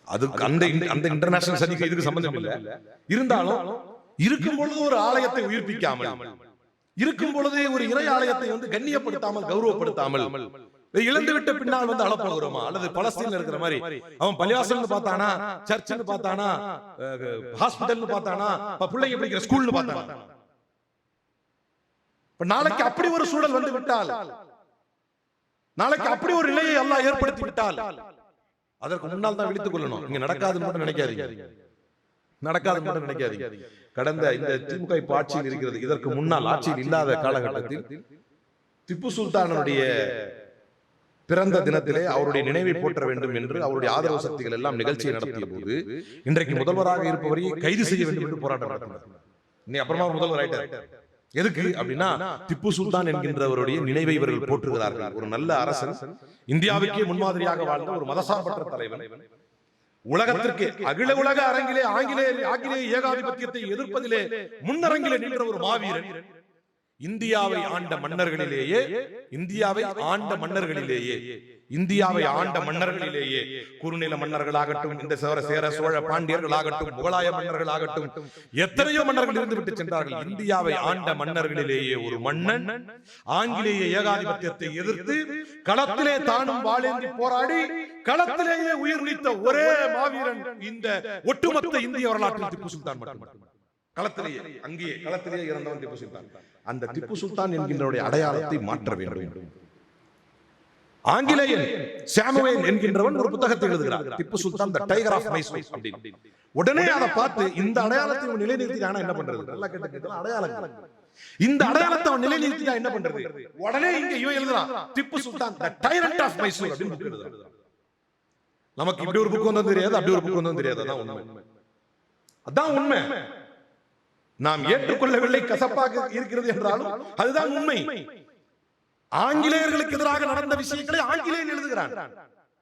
A: அப்படி அது அந்த அந்த இன்டர்நேஷனல் சதிக்கு இதுக்கு சம்பந்தம் இல்ல. இருந்தாலும் இருக்கும் பொழுது ஒரு ஆலயத்தை உயிர்ப்பிக்காமல் இருக்கும் பொழுதே ஒரு இறை ஆலயத்தை வந்து கண்ணியப்படுத்தாமல் கௌரவப்படுத்தாமல் இழந்து விட்ட பின்னால் வந்து அளப்போகிறோமா அல்லது பலஸ்தீன்ல இருக்கிற மாதிரி அவன் பள்ளிவாசல்னு பார்த்தானா? சர்ச்னு பார்த்தானா? ஹாஸ்பிட்டல்னு பார்த்தானா? பிள்ளைங்க படிக்கிற ஸ்கூல்னு பார்த்தானா? இப்ப நாளைக்கு அப்படி ஒரு சூழல் வந்து விட்டால் நாளைக்கு அப்படி ஒரு நிலையை அல்லாஹ் ஏற்படுத்தி விட்டால் அதற்கு முன்னால் தான் விழித்துக் கொள்ளணும். இங்க நடக்காதுன்னு மட்டும் நினைக்காதீங்க. நடக்காதுன்னு மட்டும் நினைக்காதீங்க. கடந்த இந்த திமுக இப்ப ஆட்சியில் இருக்கிறது இதற்கு முன்னால் ஆட்சியில் இல்லாத காலகட்டத்தில் திப்பு சுல்தானுடைய பிறந்த தினத்திலே அவருடைய நினைவை போற்ற வேண்டும் என்று அவருடைய ஆதரவு சக்திகள் எல்லாம் நிகழ்ச்சியை நடத்திய போது இன்றைக்கு முதல்வராக இருப்பவரையே கைது செய்ய வேண்டும் என்று போராட்டம் நடத்தினார். நீ அப்புறமா முதல்வர் ஆயிட்டார். எதுக்கு அப்படின்னா திப்பு சுல்தான் என்கின்றவருடைய நினைவை இவர்கள் போற்றுகிறார்கள். ஒரு நல்ல அரசன் இந்தியாவுக்கே முன்மாதிரியாக வாழ்ந்த ஒரு மதசார்பற்ற தலைவன். உலகத்திற்கு அகில உலக அரங்கிலே ஆங்கிலேய ஆங்கிலேய ஏகாதிபத்தியத்தை எதிர்ப்பதிலே முன்னரங்கிலே நின்ற ஒரு மாவீரன். இந்தியாவை ஆண்ட மன்னர்களிலேயே இந்தியாவை ஆண்ட மன்னர்களிலேயே இந்தியாவை ஆண்ட மன்னர்களிலேயே குறுநில மன்னர்களாகட்டும் இந்த சேர சேர சோழ பாண்டியர்களாகட்டும் முகலாய மன்னர்களாகட்டும் எத்தனையோ மன்னர்கள் இருந்து விட்டு சென்றார்கள். இந்தியாவை ஆண்ட மன்னர்களிலேயே ஒரு மன்னன் ஆங்கிலேய ஏகாதிபத்தியத்தை எதிர்த்து களத்திலே தானும் வாழேந்தி போராடி களத்திலேயே உயிர் நீத்த ஒரே மாவீரன் இந்த ஒட்டுமொத்த இந்திய வரலாற்றில் திப்பு சுல்தான் மட்டும். களத்திலேயே அங்கேயே களத்திலேயே இறந்தவன் திப்பு சுல்தான். அந்த திப்பு சுல்தான் என்கின்றவருடைய அடையாளத்தை மாற்ற வேண்டும். ஆங்கிலேயன் சாமுவேல் என்கின்றவன் ஒரு புத்தகத்தை எழுதுகிறார். Tipu Sultan the tiger of Mysore. அப்படின்னு உடனே அதை பார்த்து இந்த அடையாளத்தை இவன் நிலைநிறுத்தினா என்ன பண்றது? நல்லா கேட்டு அடையாளம் இந்த அடையாளத்தை அவன் நிலைநிறுத்தினா என்ன பண்றது? உடனே இங்க இவன் எழுதுறான் Tipu Sultan the tyrant of Mysore அப்படின்னு எழுதுறான் நமக்கு இப்படி ஒரு புக் வந்தது தெரியாது அப்படி ஒரு புக் வந்தது தெரியாது அதான் உண்மை. அதான் உண்மை. நாம் ஏற்றுக்கொள்ளவில்லை கசப்பாக இருக்கிறது என்றாலும் அதுதான் உண்மை. ஆங்கிலேயர்களுக்கு எதிராக நடந்த விஷயங்களை ஆங்கிலேயன் எழுதுகிறான்.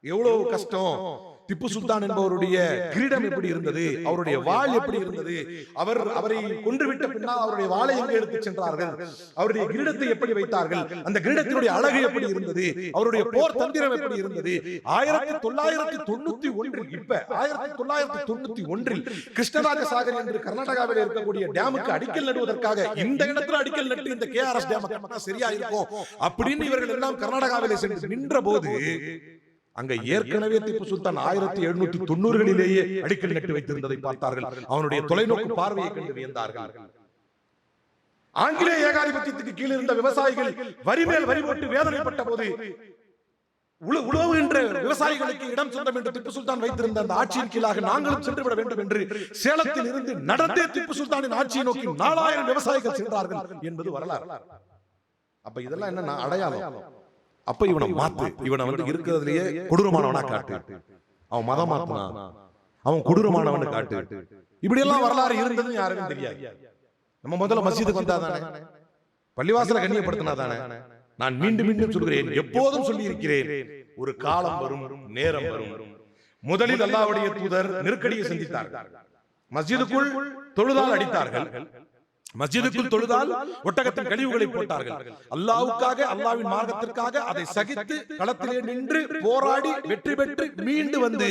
A: எவ்வளவு கஷ்டம். திப்பு சுல்தான் என்பவருடைய கிரீடம் எப்படி இருந்தது? அவருடைய வாள் எப்படி இருந்தது? அவர் அவரை கொன்றுவிட்ட பின்னால் அவருடைய வாளை எங்கே எடுத்துச் சென்றார்கள். அவருடைய கிரீடத்தை எப்படி வைத்தார்கள்? அந்த கிரீடத்தினுடைய அழகு எப்படி இருந்தது? அவருடைய போர் தந்திரம் எப்படி இருந்தது? ஆயிரத்தி தொள்ளாயிரத்தி தொண்ணூத்தி ஒன்றில் இப்ப ஆயிரத்தி தொள்ளாயிரத்தி தொண்ணூத்தி ஒன்றில் கிருஷ்ணராஜ சாகர் என்று கர்நாடகாவில் இருக்கக்கூடிய டேமுக்கு அடிக்கல் நடுவதற்காக இந்த இடத்துல அடிக்கல் நட்டு இந்த கே ஆர் எஸ் டேம் சரியா இருக்கும் அப்படின்னு இவர்கள் எல்லாம் கர்நாடகாவிலே சென்று நின்ற போது அங்க ஏற்கனவே திப்பு சுல்தான் ஆயிரத்தி எழுநூத்தி தொண்ணூறுகளிலேயே அடிக்கல் நட்டு வைத்திருந்ததை பார்த்தார்கள். அவனுடைய தொலைநோக்கு பார்வையை கண்டு வியந்தார்கள். ஆங்கிலேய ஏகாதிபத்தியத்துக்கு கீழ் இருந்த விவசாயிகள் வரி மேல் வரி போட்டு வேதனைப்பட்ட போது உழு- உழவுகின்ற விவசாயிகளுக்கு இடம் சொந்தம் என்று திப்பு சுல்தான் வைத்திருந்த அந்த ஆட்சியின் கீழாக நாங்களும் சென்று விட வேண்டும் என்று சேலத்தில் இருந்து நடந்தே திப்பு சுல்தானின் ஆட்சியை நோக்கி நாலாயிரம் விவசாயிகள் சென்றார்கள் என்பது வரலாறு. அப்ப இதெல்லாம் என்ன அடையாளம். அப்ப இவனை மாத்து. இவனை வந்து இருக்கிறதுலயே கொடூரமானவனா காட்டு. அவன் மதம் மாத்தினா. அவன் கொடூரமானவன் காட்டு. இப்படி எல்லாம் வரலாறு இருந்ததுன்னு யாருக்கும் தெரியாது. நம்ம முதல்ல மஸ்ஜிதுக்கு வந்தாதானே? பள்ளிவாசல கண்ணியப்படுத்தினா தானே நான் மீண்டும் மீண்டும் சொல்கிறேன். எப்போதும் சொல்லி இருக்கிறேன் ஒரு காலம் வரும் நேரம் வரும். முதலில் அல்லாஹ்வுடைய தூதர் நெருக்கடியை சந்தித்தார்கள். மஸ்ஜிதுக்குள் தொழுதால் அடித்தார்கள். மஸ்ஜிதுக்குள் தொழுதால் ஒட்டகத்தின் கழிவுகளை போட்டார்கள். அல்லாவுக்காக அல்லாவின் மார்க்கத்திற்காக அதை சகித்து களத்திலே நின்று போராடி வெற்றி பெற்று மீண்டு வந்து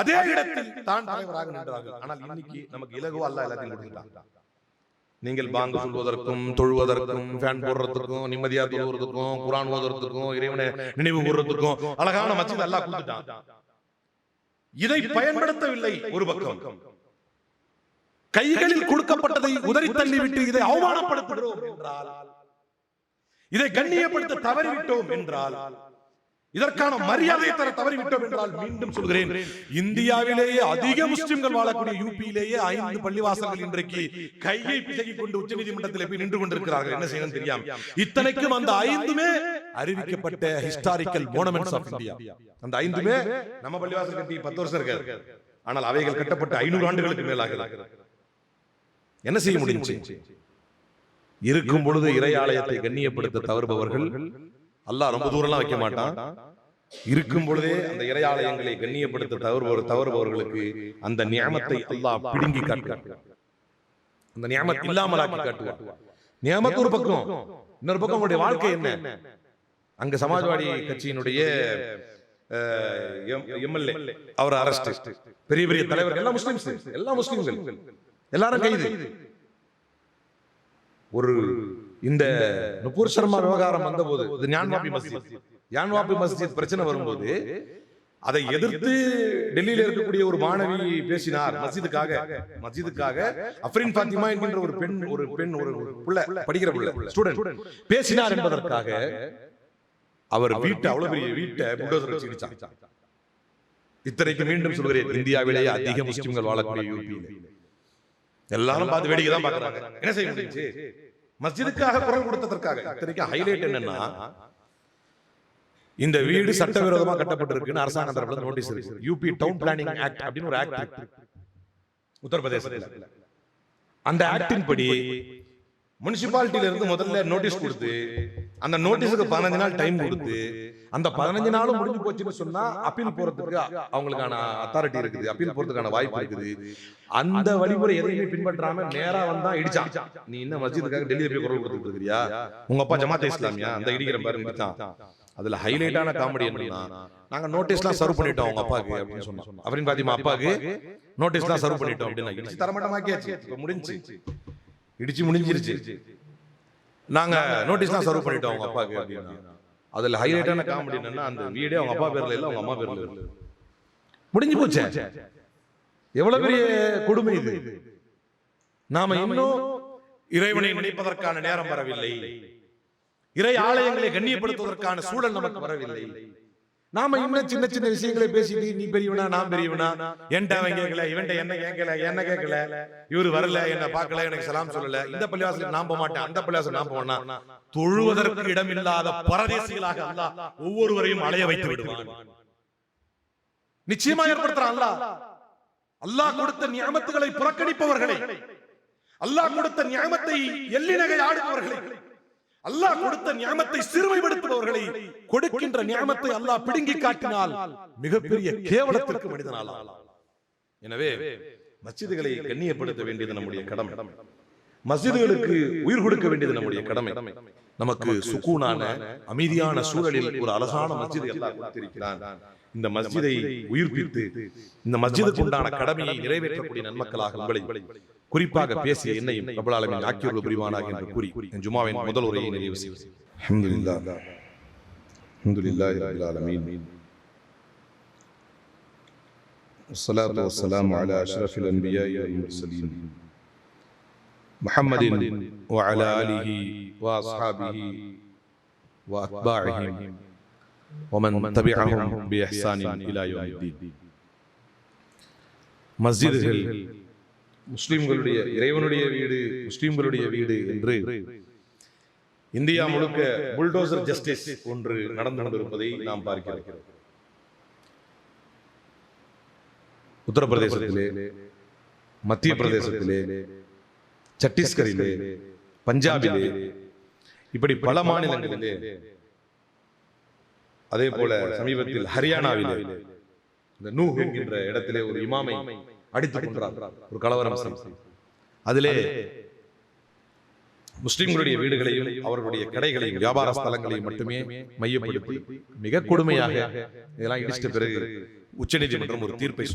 A: அதே இடத்தில் தான் தலைவராக நின்றார்கள். ஆனால் இன்னைக்கு நமக்கு இலகுவா அல்லாஹ் எல்லாத்தையும் நீங்கள் பாங்கு சொல்வதற்கும் தொழுவதற்கும் ஃபேன் போடுறதுக்கும் நிம்மதியா தொழுவதற்கும் குரான் ஓதுறதுக்கும் இறைவனை நினைவு கூறுறதுக்கும் அழகான மஸ்ஜித் அல்லாஹ் கொடுத்துட்டான். இதை பயன்படுத்தவில்லை ஒரு பக்கம். கைகளில் கொடுக்கப்பட்டதை உதறி தள்ளிவிட்டு இதை அவமானப்படுத்துகிறோம் என்றால் இதை கண்ணியப்படுத்த தவறிவிட்டோம் என்றால் இதற்கான மரியாதை தர தவறிவிட்டோம் என்றால் மீண்டும் சொல்கிறேன். இந்தியாவிலேயே அதிக முஸ்லிம்கள் வாழக்கூடிய யூபியிலேயே ஐந்து பள்ளிவாசல்கள் இன்றைக்கு கையை பிசகிக் கொண்டு உச்சநீதிமன்றத்தில் போய் நின்று கொண்டிருக்கிறார்கள். என்ன செய்யணும் தெரியாம. இத்தனைக்கும் அந்த ஐந்துமே அறிவிக்கப்பட்ட ஹிஸ்டாரிக்கல் மோனமெண்ட்ஸ் ஆஃப் இந்தியா அந்த ஐந்துமே நம்ம பள்ளிவாசல் கட்டி பத்து வருஷம் இருக்காரு ஆனால் அவைகள் கட்டப்பட்ட ஐநூறு ஆண்டுகளுக்கு மேலாக என்ன செய்ய முடிஞ்சு இருக்கும் பொழுது இறை ஆலயத்தை கண்ணியப்படுத்த தவறுபவர்கள் அல்லாஹ் ரொம்ப தூரம்லாம் வைக்க மாட்டான். இருக்கும் பொழுதே அந்த இறை ஆலயங்களை கண்ணியப்படுத்த தவறுபவர் தவறுபவர்களுக்கு அந்த நியமத்தை அல்லாஹ் பிடுங்கி காட்டுவார் அந்த நியமத் இல்லாமலாக்கி காட்டுவார் நியமத்து ஒரு பக்கம். இன்னொரு பக்கம் உங்களுடைய வாழ்க்கை என்ன? அங்க சமாஜ்வாடி கட்சியினுடைய எம்எல்ஏ. அவர் அரெஸ்ட் பெரிய பெரிய தலைவர்கள் எல்லாம் முஸ்லிம்ஸ் எல்லாம் முஸ்லிம்கள். எல்லாரும் கைது. ஒரு இந்த நுபூர் சர்மா விவகாரம் வந்தபோது ஞான்வாபி மஸ்ஜித். ஞான்வாபி மஸ்ஜித் பிரச்சனை வரும்போது அதை எதிர்த்து டெல்லியில இருக்கக்கூடிய ஒரு மாணவி பேசினார் மஸ்ஜிதுக்காக. மஸ்ஜிதுக்காக. அஃப்ரின் பாத்திமா என்கின்ற ஒரு பெண் ஒரு பெண் ஒரு புள்ள படிக்கிற புள்ள. ஸ்டூடெண்ட் பேசினார் என்பதற்காக அவர் வீட்டை அவ்வளவு பெரிய வீட்டை புல்டோசர் வச்சு இத்தனைக்கு மீண்டும் சொல்கிறேன் இந்தியாவிலேயே அதிக முஸ்லிம்கள் வாழக்கூடிய யூபியில். எல்லாரும் பார்த்து வேடிக்கை தான் பாக்குறாங்க என்ன செய்ய முடிஞ்சு மஸ்ஜிதுக்காக குரல் கொடுத்ததற்காக இத்தனைக்கு ஹைலைட் என்னன்னா இந்த வீடு சட்டவிரோதமா கட்டப்பட்டிருக்குன்னு அரசாங்க தரப்புல நோட்டீஸ் இருக்கு. யூபி டவுன் பிளானிங் ஆக்ட் அப்படின்னு ஒரு ஆக்ட் உத்தரப்பிரதேசத்துல. அந்த ஆக்டின் படி முனிசிபாலிட்டியில இருந்து முதல்ல நோட்டீஸ் கொடுத்து அந்த நோட்டீஸுக்கு பதினஞ்சு நாள் டைம் கொடுத்து அந்த பதினஞ்சு நாளும் முடிஞ்சு போச்சுன்னு சொன்னா அப்பீல் போறதுக்கு அவங்களுக்கான அத்தாரிட்டி இருக்குது. அப்பீல் போறதுக்கான வாய்ப்பு இருக்குது. அந்த வழிமுறை எதையுமே பின்பற்றாம நேரா வந்தா இடிச்சான் நீ என்ன மஸ்ஜிதுக்காக டெல்லியில போய் குரல் கொடுத்துட்டு இருக்கிறியா? உங்க அப்பா ஜமாத் இஸ்லாமியா? அந்த இடிக்கிற பாரு இடிச்சான் அதுல ஹைலைட்டான காமெடி என்னன்னா நாங்க நோட்டீஸ்லாம் சர்வ் பண்ணிட்டோம் அவங்க அப்பாக்கு அப்படின்னு சொன்னோம். அப்படின்னு பாத்தீமா அப்பாக்கு நோட்டீஸ்லாம் சர்வ் பண்ணிட்டோம் அப்படின்னு தரமாட்டமாக்கியாச்சு முடிஞ்சு இடிச்சு முடிஞ்சிருச்சு. நாங்க நோட்டீஸ்லாம் சர்வ் பண்ணிட்டோம் அவங்க அப்பாக்கு அப்படின்னா. அதுல ஹைலைட்டான காமெடி என்னன்னா அந்த வீடே அவங்க அப்பா பேர்ல இல்ல அவங்க அம்மா பேர்ல முடிஞ்சு போச்சே? எவ்வளவு பெரிய கொடுமை இது? நாம இன்னும் இறைவனை நினைப்பதற்கான நேரம் வரவில்லை. இறை ஆலயங்களை கண்ணியப்படுத்துவதற்கான சூழல் நமக்கு வரவில்லை. நாம இன்னும் சின்ன சின்ன விஷயங்களை பேசிட்டு நீ பெரியவனா நான் பெரியவனா? என்கிட்ட அவன் கேட்கல இவன்ட்ட என்ன கேட்கல என்ன கேட்கல? இவரு வரல என்ன பார்க்கல எனக்கு சலாம் சொல்லல. இந்த பள்ளிவாசலுக்கு நான் போக மாட்டேன் அந்த பள்ளிவாசல் நான் போனா தொழுவதற்கு இடம் இல்லாத பரதேசிகளாக அல்லாஹ் ஒவ்வொருவரையும் அலைய வைத்து விடுவான். நிச்சயமா ஏற்படுத்துறான் அல்லாஹ். அல்லாஹ். கொடுத்த நியமத்துகளை புறக்கணிப்பவர்களை. அல்லாஹ் கொடுத்த நியமத்தை எல்லினகை ஆடுபவர்களை. அல்லாஹ் கொடுத்த ஞானத்தை சிறுமைப்படுத்துபவர்களை கொடுக்கின்ற ஞானத்தை அல்லாஹ் பிடுங்கி காட்டினால் மிகப்பெரிய கேவலத்திற்கு மனிதனால் எனவே மசிதுகளை கண்ணியப்படுத்த வேண்டியது நம்முடைய கடமை. மசிதுகளுக்கு உயிர் கொடுக்க வேண்டியது நம்முடைய கடமை. நமக்கு சுக்கூனான அமைதியான சூழலில் ஒரு அழகான மஸ்ஜிதை அல்லாஹ் கொடுத்திருக்கிறான். இந்த மஸ்ஜிதை உயிர்ப்பித்து இந்த மஸ்ஜிதுக்கு உண்டான கடமையை நிறைவேற்றக்கூடிய நன்மக்களாக உங்களை குறிப்பாக பேசிய என்னையும் பிரபலாளமின் ஆக்கியோர்கள் புரிவானாக என்று கூறி என் ஜுமாவின் முதல் உரையை நிறைவு செய்வது அல்ஹம்துலில்லாஹ் அல்ஹம்துலில்லாஹி ரப்பில் ஆலமீன் والصلاة والسلام على أشرف الأنبياء والمرسلين محمد وعلى آله وأصحابه وأتباعهم ومن تبعهم بإحسان إلى يوم الدين மஸ்ஜிதுகள் முஸ்லிம்களுடைய இறைவனுடைய வீடு முஸ்லிம்களுடைய வீடு என்று இந்தியா முழுக்க புல்டோசர் ஜஸ்டிஸ் ஒன்று நடந்து கொண்டிருப்பதை நாம் பார்க்கிறோம். உத்தரப்பிரதேசத்திலே மத்திய பிரதேசத்திலே சத்தீஸ்கரிலே பஞ்சாபிலே இப்படி பல மாநிலங்களிலே அதே போல சமீபத்தில் ஹரியானாவிலே இந்த நூ என்கின்ற இடத்திலே ஒரு இமாமை கொன்றார். ஒரு கலவரம். அதிலே முஸ்லிம்களுடைய வீடுகளையும் அவர்களுடைய கடைகளையும் வியாபார ஸ்தலங்களையும் மட்டுமே மையப்படுத்தி மிக கொடுமையாக இதெல்லாம் இடிச்சிட்ட பிறகு உச்சநீதிமன்றம் ஒரு தீர்ப்பை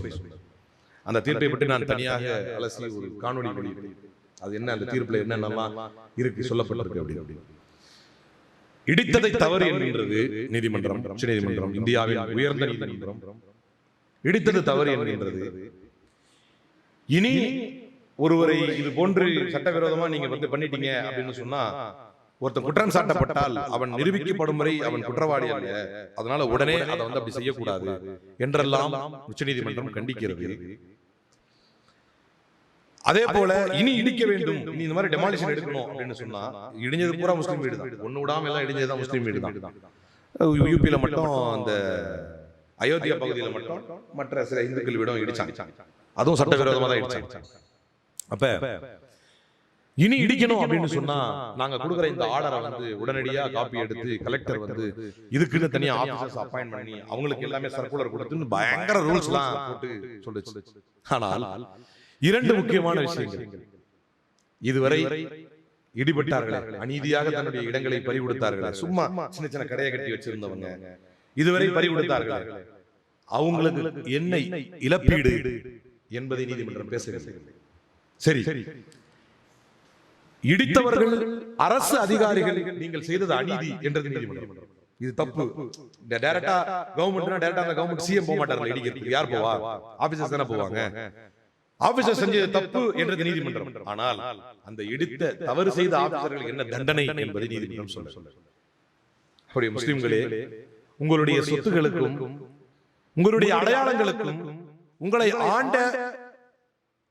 A: அந்த தீர்ப்பை பற்றி நான் தனியாக அலசி ஒரு வெளியிட்டேன். அது என்ன அந்த தீர்ப்புல என்னென்னலாம் இருக்கு சொல்லப்பட்டிருக்கு அப்படின்னு. இடித்ததை தவறு என்கின்றது நீதிமன்றம் உச்ச நீதிமன்றம் இந்தியாவின் உயர்ந்த நீதிமன்றம். இடித்தது தவறு என்கின்றது இனி ஒருவரை இது போன்று சட்டவிரோதமா நீங்க வந்து பண்ணிட்டீங்க அப்படின்னு சொன்னா ஒருத்தன் குற்றம் சாட்டப்பட்டால் அவன் நிரூபிக்கப்படும் வரை அவன் குற்றவாளி அல்ல. அதனால உடனே அதை வந்து அப்படி செய்யக்கூடாது என்றெல்லாம் உச்சநீதிமன்றம் கண்டிக்கிறது. அதே போல இனி இடிக்க வேண்டும். இனி இந்த மாதிரி டெமாலிஷன் எடுக்கணும் அப்படின்னு சொன்னா இடிஞ்சது பூரா முஸ்லீம் வீடு தான் ஒண்ணு விடாம எல்லாம் இடிஞ்சதுதான் முஸ்லீம் வீடு தான் யூபியில மட்டும் அந்த அயோத்தியா பகுதியில மட்டும் மற்ற சில இந்துக்கள் வீடும் இடிச்சாங்க. அதுவும் சட்டவிரோதமா தான் இடிச்சாங்க. அப்ப இனி இடிக்கணும் அப்படின்னு சொன்னா நாங்க கொடுக்குற இந்த ஆர்டரை வந்து உடனடியா காப்பி எடுத்து கலெக்டர் வந்து இதுக்குன்னு தனியா ஆபீசர்ஸ் அப்பாயின்ட் பண்ணி அவங்களுக்கு எல்லாமே சர்க்குலர் கொடுத்துன்னு பயங்கர ரூல்ஸ் எல்லாம் போட்டு சொல்லுச்சு. ஆனால் இரண்டு முக்கியமான விஷயங்கள். இதுவரை இடிபட்டார்களே. அநீதியாக தன்னுடைய இடங்களை பறி கொடுத்தார்களே சும்மா சின்ன சின்ன கடையை கட்டி வச்சிருந்தவங்க. இதுவரை பறி கொடுத்தார்களே அவங்களுக்கு என்ன இழப்பீடு. என்பதை நீதிமன்றம் பேசவில்லை. சரி. இடித்தவர்கள் அரசு அதிகாரிகள் நீங்கள் செய்தது அநீதி என்றது நீதிமன்றம். இது தப்பு. டைரக்டா கவர்மெண்ட்னா டைரக்டா அந்த கவர்மெண்ட் சிஎம் போக மாட்டார்கள் இடிக்கிறதுக்கு. யார் போவா? ஆபீசர்ஸ் தானே போவாங்க. ஆபீசர் செஞ்சது தப்பு என்றது நீதிமன்றம். ஆனால் அந்த இடித்த தவறு செய்த ஆபீசர்களுக்கு என்ன தண்டனை என்பதை நீதிமன்றம் சொல்ல. அப்படி முஸ்லிம்களே உங்களுடைய சொத்துகளுக்கும் உங்களுடைய அடையாளங்களுக்கும் உங்களை ஆண்ட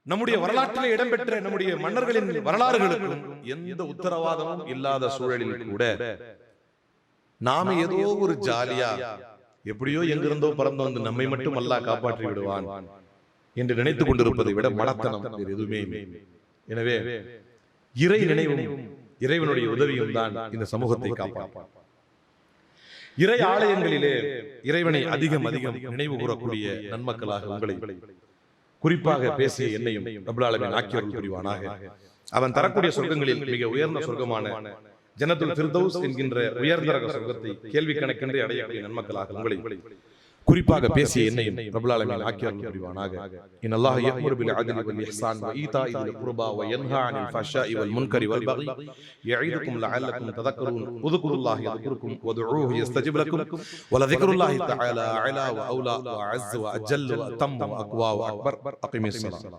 A: நம்முடைய வரலாற்றில் இடம்பெற்ற நம்முடைய மன்னர்களின் வரலாறுகளுக்கும் எந்த உத்தரவாதமும் இல்லாத சூழலில் கூட நாம ஏதோ ஒரு ஜாலியா எப்படியோ எங்கிருந்தோ பறந்து வந்து நம்மை மட்டும் அல்லாஹ் காப்பாற்றி விடுவான் என்று நினைத்துக் கொண்டிருப்பதை விட மடத்தனம் எதுவுமே எனவே இறை நினைவும் இறைவனுடைய உதவியும் தான் இந்த சமூகத்தை காப்பாற்றும். இறை ஆலயங்களிலே இறைவனை அதிகம் அதிகம் நினைவு கூறக்கூடிய நன்மக்களாக உங்களை குறிப்பாக பேசிய என்னையும் ரபுலாலமின் ஆக்கியவர்கள் புரிவானாக அவன் தரக்கூடிய சொர்க்கங்களில் மிக உயர்ந்த சொர்க்கமான ஜனத்துல் ஃபிர்தௌஸ் என்கின்ற உயர்ந்த ரக சொர்க்கத்தை கேள்வி கணக்கின்றி அடையக்கூடிய நன்மக்களாக உங்களை குறிப்பாக பேசிய என்னையும் ரபுலாலமின் ஆக்கியார் புரிவானாக இன் அல்லாஹ் யஹ்முரு பில் அத்லி வல் இஹ்சான் வ ஈதா இல் குர்பா வ யன்ஹா அனில் ஃபஷாஇ வல் முன்கரி வல் பகி யஈதுக்கும் லஅல்லக்கும் தذكرون உذ்குருல்லாஹ் யذ்குருக்கும் வதுஊஹு யஸ்தஜிப் லக்கும் வல ذிக்ருல்லாஹ் தஆலா அலா வ அவுலா வ அஸ் வ அஜல் வ தம் வ அக்வா வ அக்பர் அகிமிஸ் ஸலா